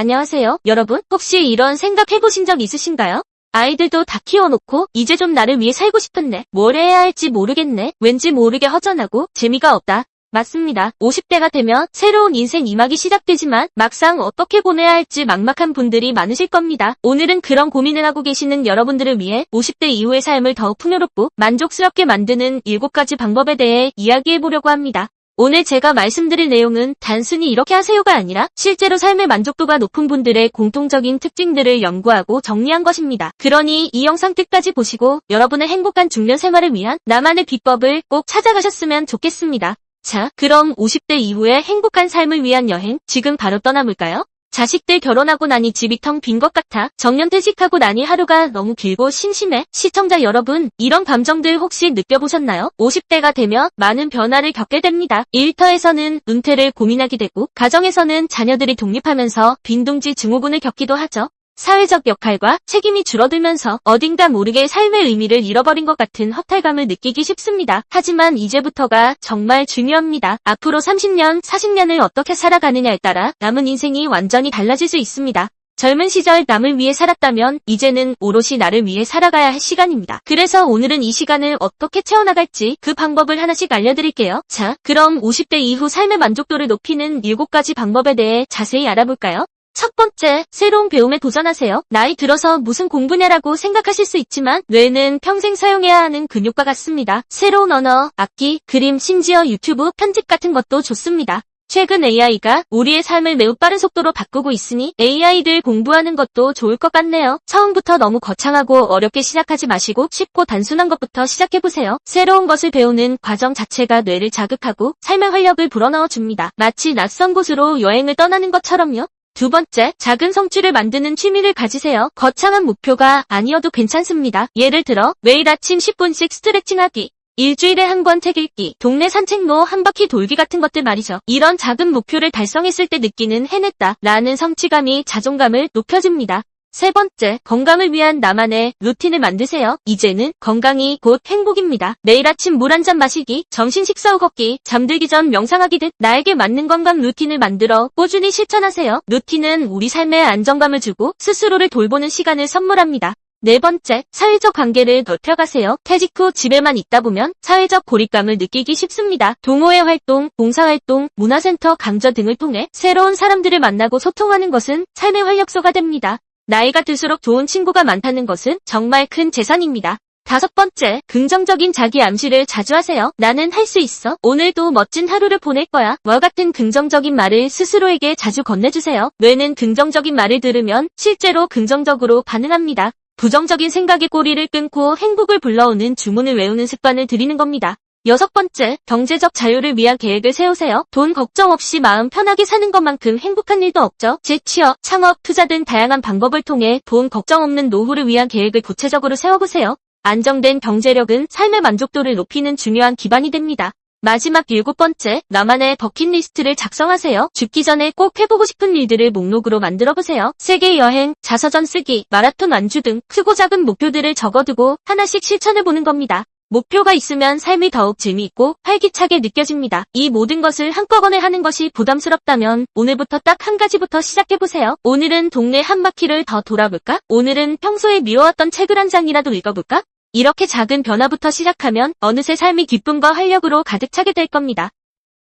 안녕하세요. 여러분, 혹시 이런 생각 해보신 적 있으신가요? 아이들도 다 키워놓고 이제 좀 나를 위해 살고 싶은데 뭘 해야 할지 모르겠네. 왠지 모르게 허전하고 재미가 없다. 맞습니다. 50대가 되면 새로운 인생 이막이 시작되지만 막상 어떻게 보내야 할지 막막한 분들이 많으실 겁니다. 오늘은 그런 고민을 하고 계시는 여러분들을 위해 50대 이후의 삶을 더욱 풍요롭고 만족스럽게 만드는 7가지 방법에 대해 이야기해보려고 합니다. 오늘 제가 말씀드릴 내용은 단순히 이렇게 하세요가 아니라 실제로 삶의 만족도가 높은 분들의 공통적인 특징들을 연구하고 정리한 것입니다. 그러니 이 영상 끝까지 보시고 여러분의 행복한 중년 생활을 위한 나만의 비법을 꼭 찾아가셨으면 좋겠습니다. 자, 그럼 50대 이후의 행복한 삶을 위한 여행 지금 바로 떠나볼까요? 자식들 결혼하고 나니 집이 텅 빈 것 같아 정년퇴직하고 나니 하루가 너무 길고 심심해 시청자 여러분 이런 감정들 혹시 느껴보셨나요? 50대가 되면 많은 변화를 겪게 됩니다. 일터에서는 은퇴를 고민하게 되고 가정에서는 자녀들이 독립하면서 빈둥지 증후군을 겪기도 하죠. 사회적 역할과 책임이 줄어들면서 어딘가 모르게 삶의 의미를 잃어버린 것 같은 허탈감을 느끼기 쉽습니다. 하지만 이제부터가 정말 중요합니다. 앞으로 30년, 40년을 어떻게 살아가느냐에 따라 남은 인생이 완전히 달라질 수 있습니다. 젊은 시절 남을 위해 살았다면 이제는 오롯이 나를 위해 살아가야 할 시간입니다. 그래서 오늘은 이 시간을 어떻게 채워나갈지 그 방법을 하나씩 알려드릴게요. 자, 그럼 50대 이후 삶의 만족도를 높이는 7가지 방법에 대해 자세히 알아볼까요? 첫 번째, 새로운 배움에 도전하세요. 나이 들어서 무슨 공부냐라고 생각하실 수 있지만 뇌는 평생 사용해야 하는 근육과 같습니다. 새로운 언어, 악기, 그림, 심지어 유튜브, 편집 같은 것도 좋습니다. 최근 AI가 우리의 삶을 매우 빠른 속도로 바꾸고 있으니 AI를 공부하는 것도 좋을 것 같네요. 처음부터 너무 거창하고 어렵게 시작하지 마시고 쉽고 단순한 것부터 시작해보세요. 새로운 것을 배우는 과정 자체가 뇌를 자극하고 삶의 활력을 불어넣어 줍니다. 마치 낯선 곳으로 여행을 떠나는 것처럼요. 두 번째, 작은 성취를 만드는 취미를 가지세요. 거창한 목표가 아니어도 괜찮습니다. 예를 들어, 매일 아침 10분씩 스트레칭하기, 일주일에 한 권 책 읽기, 동네 산책로 한 바퀴 돌기 같은 것들 말이죠. 이런 작은 목표를 달성했을 때 느끼는 해냈다 라는 성취감이 자존감을 높여줍니다. 세 번째, 건강을 위한 나만의 루틴을 만드세요. 이제는 건강이 곧 행복입니다. 매일 아침 물 한 잔 마시기, 점심 식사 후 걷기, 잠들기 전 명상하기 등 나에게 맞는 건강 루틴을 만들어 꾸준히 실천하세요. 루틴은 우리 삶에 안정감을 주고 스스로를 돌보는 시간을 선물합니다. 네 번째, 사회적 관계를 넓혀가세요. 퇴직 후 집에만 있다 보면 사회적 고립감을 느끼기 쉽습니다. 동호회 활동, 봉사활동, 문화센터, 강좌 등을 통해 새로운 사람들을 만나고 소통하는 것은 삶의 활력소가 됩니다. 나이가 들수록 좋은 친구가 많다는 것은 정말 큰 재산입니다. 다섯 번째, 긍정적인 자기 암시를 자주 하세요. 나는 할 수 있어. 오늘도 멋진 하루를 보낼 거야. 와 같은 긍정적인 말을 스스로에게 자주 건네주세요. 뇌는 긍정적인 말을 들으면 실제로 긍정적으로 반응합니다. 부정적인 생각의 꼬리를 끊고 행복을 불러오는 주문을 외우는 습관을 들이는 겁니다. 여섯 번째, 경제적 자유를 위한 계획을 세우세요. 돈 걱정 없이 마음 편하게 사는 것만큼 행복한 일도 없죠. 재취업, 창업, 투자 등 다양한 방법을 통해 돈 걱정 없는 노후를 위한 계획을 구체적으로 세워보세요. 안정된 경제력은 삶의 만족도를 높이는 중요한 기반이 됩니다. 마지막 일곱 번째, 나만의 버킷리스트를 작성하세요. 죽기 전에 꼭 해보고 싶은 일들을 목록으로 만들어보세요. 세계 여행, 자서전 쓰기, 마라톤 완주 등 크고 작은 목표들을 적어두고 하나씩 실천해보는 겁니다. 목표가 있으면 삶이 더욱 재미있고 활기차게 느껴집니다. 이 모든 것을 한꺼번에 하는 것이 부담스럽다면 오늘부터 딱 한 가지부터 시작해보세요. 오늘은 동네 한 바퀴를 더 돌아볼까? 오늘은 평소에 미워왔던 책을 한 장이라도 읽어볼까? 이렇게 작은 변화부터 시작하면 어느새 삶이 기쁨과 활력으로 가득 차게 될 겁니다.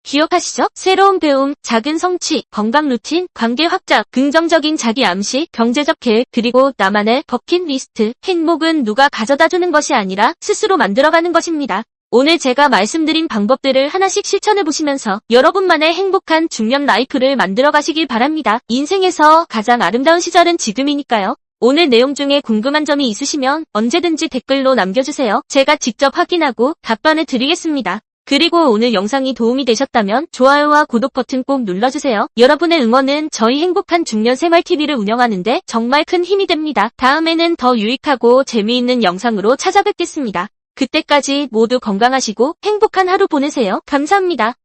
기억하시죠? 새로운 배움, 작은 성취, 건강 루틴, 관계 확장, 긍정적인 자기 암시, 경제적 계획, 그리고 나만의 버킷리스트. 행복은 누가 가져다 주는 것이 아니라 스스로 만들어가는 것입니다. 오늘 제가 말씀드린 방법들을 하나씩 실천해 보시면서 여러분만의 행복한 중년 라이프를 만들어 가시길 바랍니다. 인생에서 가장 아름다운 시절은 지금이니까요. 오늘 내용 중에 궁금한 점이 있으시면 언제든지 댓글로 남겨주세요. 제가 직접 확인하고 답변을 드리겠습니다. 그리고 오늘 영상이 도움이 되셨다면 좋아요와 구독 버튼 꼭 눌러주세요. 여러분의 응원은 저희 행복한 중년 생활TV를 운영하는데 정말 큰 힘이 됩니다. 다음에는 더 유익하고 재미있는 영상으로 찾아뵙겠습니다. 그때까지 모두 건강하시고 행복한 하루 보내세요. 감사합니다.